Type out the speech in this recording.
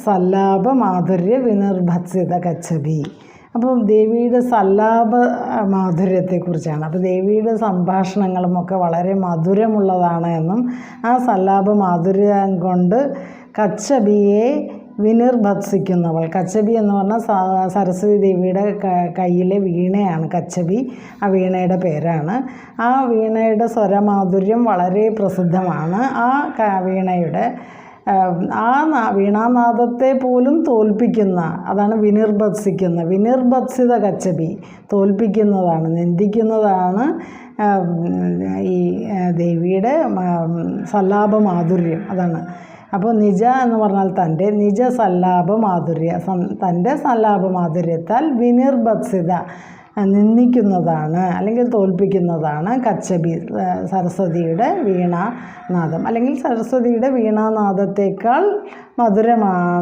സല്ലാപ മാധുര്യ വിനിർഭത്സിത കച്ചബി അപ്പം ദേവിയുടെ സല്ലാപ മാധുര്യത്തെക്കുറിച്ചാണ്. അപ്പോൾ ദേവിയുടെ സംഭാഷണങ്ങളുമൊക്കെ വളരെ മധുരമുള്ളതാണ് എന്നും ആ സല്ലാപ മാധുര്യം കൊണ്ട് കച്ചബിയെ വിനിർഭത്സിക്കുന്നവൾ കച്ചബി എന്ന് പറഞ്ഞാൽ സരസ്വതി ദേവിയുടെ കയ്യിലെ വീണയാണ് കച്ചബി ആ വീണയുടെ പേരാണ്. ആ വീണയുടെ സ്വരമാധുര്യം വളരെ പ്രസിദ്ധമാണ്. ആ വീണയുടെ ആ വീണാനാദത്തെ പോലും തോൽപ്പിക്കുന്ന അതാണ് വിനിർഭത്സിക്കുന്ന വിനിർഭത്സിത കച്ചബി തോൽപ്പിക്കുന്നതാണ് നിന്ദിക്കുന്നതാണ് ഈ ദേവിയുടെ സല്ലാപ മാധുര്യം അതാണ്. അപ്പോൾ നിജ എന്ന് പറഞ്ഞാൽ തന്റെ നിജ സല്ലാപ മാധുര്യ തന്റെ സല്ലാപ മാധുര്യത്താൽ വിനിർഭത്സിത നിന്ദിക്കുന്നതാണ് അല്ലെങ്കിൽ തോൽപ്പിക്കുന്നതാണ് കച്ചബി സരസ്വതിയുടെ വീണാനാദം. അല്ലെങ്കിൽ സരസ്വതിയുടെ വീണാനാദത്തേക്കാൾ മധുരമാണ്